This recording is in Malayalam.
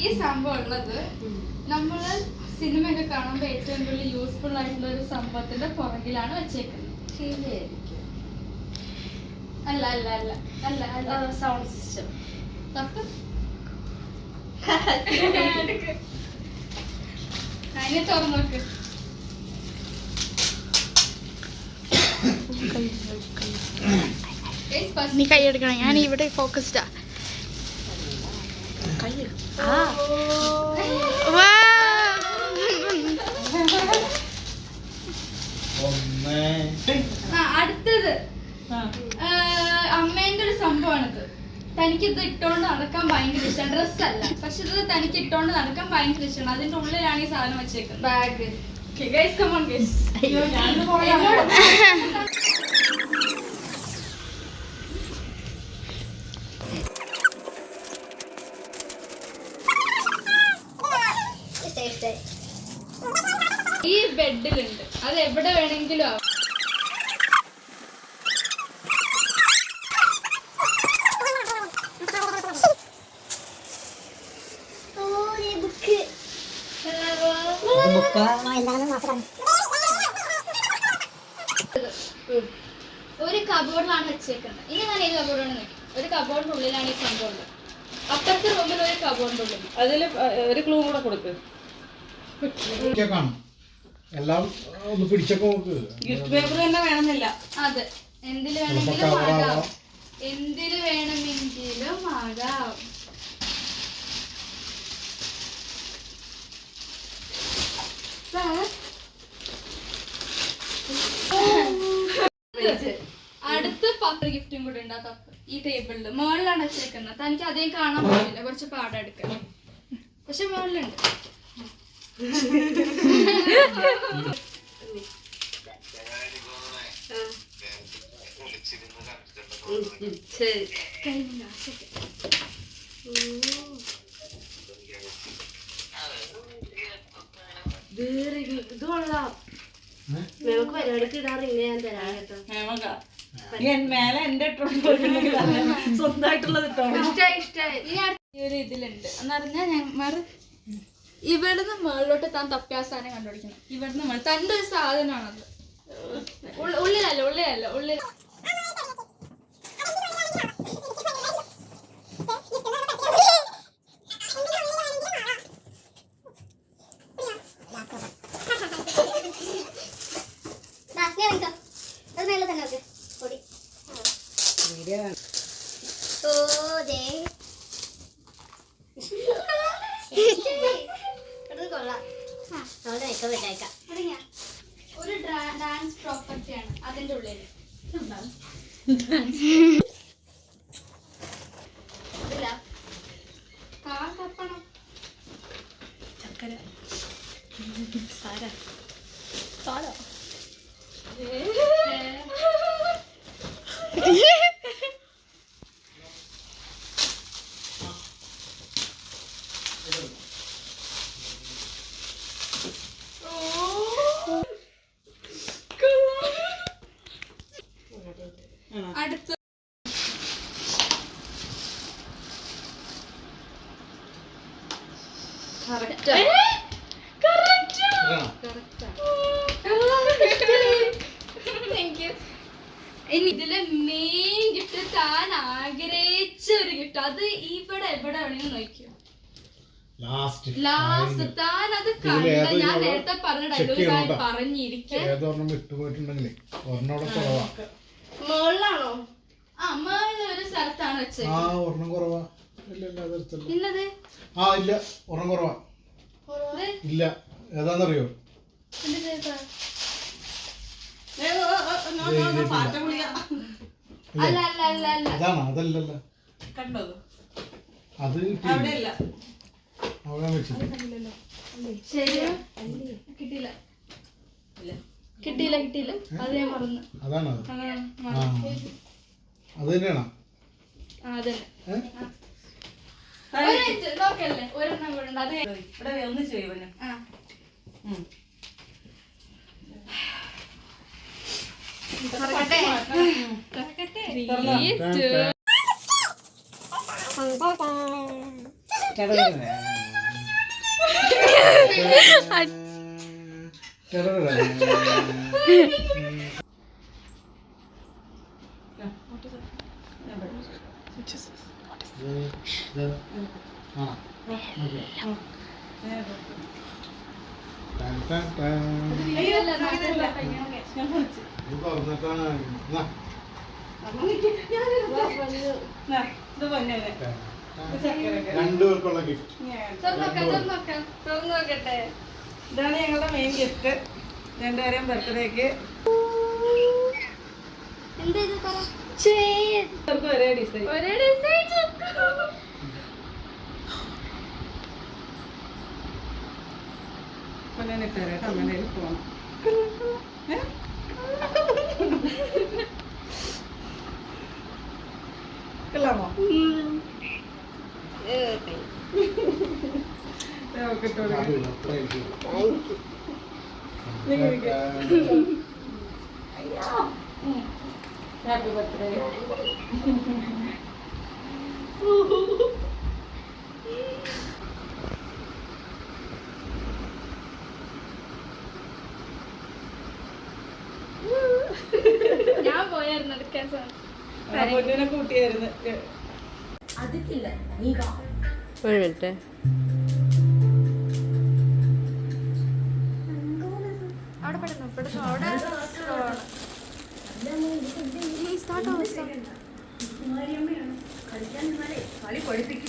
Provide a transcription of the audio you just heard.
ഈ സംഭവം ഉള്ളത് നമ്മൾ സിനിമയൊക്കെ കാണുമ്പോൾ ഏറ്റവും കൂടുതൽ യൂസ്ഫുൾ ആയിട്ടുള്ള ഒരു സംഭവത്തിന്റെ പുറകിലാണ് വെച്ചേക്കുന്നത്. അല്ല അല്ല അല്ല അല്ല അല്ല. സൗണ്ട് സിസ്റ്റം തപ്പ്. അതിനെ തുറന്നു നോക്ക്. Guys, first- നീ കൈ എടുക്കണം. ഞാൻ ഇവിടെ ഫോക്കസ്ഡാ അടുത്തത്. അമ്മേന്റെ ഒരു സംഭവമാണിത്. തനിക്ക് ഇത് ഇട്ടോണ്ട് നടക്കാൻ ഭയങ്കര ഇഷ്ടമാണ് ഡ്രസ് അല്ല പക്ഷെ ഇത് തനിക്ക് ഇട്ടോണ്ട് നടക്കാൻ ഭയങ്കര ഇഷ്ടമാണ് അതിന്റെ ഉള്ളിലാണ് ഈ സാധനം വെച്ചേക്കുന്നത്. ബാഗ് ഗൈസ് കമോൺ ഗൈസ് ഈ ബെഡിലുണ്ട്. അത് എവിടെ വേണമെങ്കിലും ആവും. ഒരു കബോർഡിലാണ് വെച്ചേക്കുന്നത്. ഇനി ഞാൻ ഏത് കബോർഡാണ് നോക്കി? ഒരു കബോർഡിനുള്ളിലാണ് ഉള്ളിലാണ് ഈ സംഭവം ഉള്ളത്. അപ്പുറത്തെ റൂമിൽ ഒരു കബോർഡിനുള്ളിൽ ഉള്ളിൽ. അതിൽ ഒരു ക്ലൂ കൂടെ കൊടുക്ക്. കാണും എല്ലാം ഒന്ന് പിടിച്ചൊക്കെ നോക്ക് ഗിഫ്റ്റ് പേപ്പർ തന്നെ വേണമെന്നില്ല. അതെ. എന്തിൽ ചിലപ്പോ വേണമെങ്കിലും ആകാം എന്തിൽ വേണമെങ്കിലും ആകാം അടുത്ത പത്ത് ഗിഫ്റ്റും കൂടെ ഉണ്ട് ആ കപ്പ് ഈ ടേബിളിൽ. മുകളിലാണ് വെച്ചേക്കുന്നത്. തനിക്ക് അതേ കാണാൻ പറ്റില്ല. കുറച്ച് പാടെടുക്കാൻ പക്ഷെ മുകളിലുണ്ട് ശരി കഴിഞ്ഞ ആശയ്ക്ക്. ഇത് കൊള്ളാം ഏ? നമുക്ക് പരിപാടിക്ക് ഇടാറില്ല ഞാൻ തരാം കേട്ടോ മേലെ എന്റെ സ്വന്തമായിട്ടുള്ളത് ഇട്ടോ ഇഷ്ടായി ഇഷ്ടായി ഈ ഒരു ഇതിലുണ്ട് എന്ന് പറഞ്ഞാൽ ഞാൻ മറ ഇവിടുന്ന് മുകളിലോട്ട് താൻ തപ്പിയ സാധനം കണ്ടുപിടിക്കണം ഇവിടുന്ന് മുകളിൽ. തന്റെ ഒരു സാധനമാണത്. ഉള്ള- ഉള്ളിലല്ല ഉള്ളിലല്ല ഉള്ളിൽ. ഒരു ഡാൻസ് പ്രോപ്പർട്ടിയാണ് അതിന്റെ ഉള്ളിൽ അടുത്ത ഇനി ഇതിലെ മെയിൻ ഗിഫ്റ്റ് താൻ ആഗ്രഹിച്ച ഒരു ഗിഫ്റ്റ് അത് ഇവിടെ എവിടെ വേണമെങ്കിലും നോക്കിയോ? ലാസ്റ്റ് ലാസ്റ്റ് താൻ അത് കണ്ട. ഞാൻ നേരത്തെ പറഞ്ഞ ഡയലോഗ്. പറഞ്ഞിരിക്കെ മുകളിലാണോ ആ മേളിൽ ഒരു സ്ഥലത്താണ് വെച്ചത് ആ ഒരെണ്ണം കുറവാ. ഇല്ല ഇല്ല അതെടുത്തല്ല ഇന്നത് ആ ഇല്ല ഒരെണ്ണം കുറവാ. ഇല്ല അല്ല അതാണ് അതല്ലല്ല. കണ്ടോ അത്? കിട്ടിയില്ല. അവിടെ വെച്ചിട്ട്. ശരിയാ? കിട്ടിയില്ല. കിട്ടിയില്ല കിട്ടിയില്ല. അത് ഞാൻ മറന്നു. അതാണ് അത്. അത് തന്നെയാണോ? ആ അതന്നെ രണ്ടുപേർക്കുള്ള ഗിഫ്റ്റ് തുറന്നോക്കാം തുറന്നോക്കാം തുറന്നു നോക്കട്ടെ ഇതാണ് ഞങ്ങളുടെ മെയിൻ ഗിഫ്റ്റ് രണ്ടുപേരെയും ബർത്ത്ഡേക്ക്. ഒരേ ഡിസൈൻ ഒരേ ഡിസൈൻ ഹാപ്പി ബർത്ത്ഡേ ഞാൻ പോയായിരുന്നു എടുക്കാൻ സാർ കൂട്ടിയായിരുന്നു. ഒരു മിനിറ്റ്. അവിടെ പെടുന്നു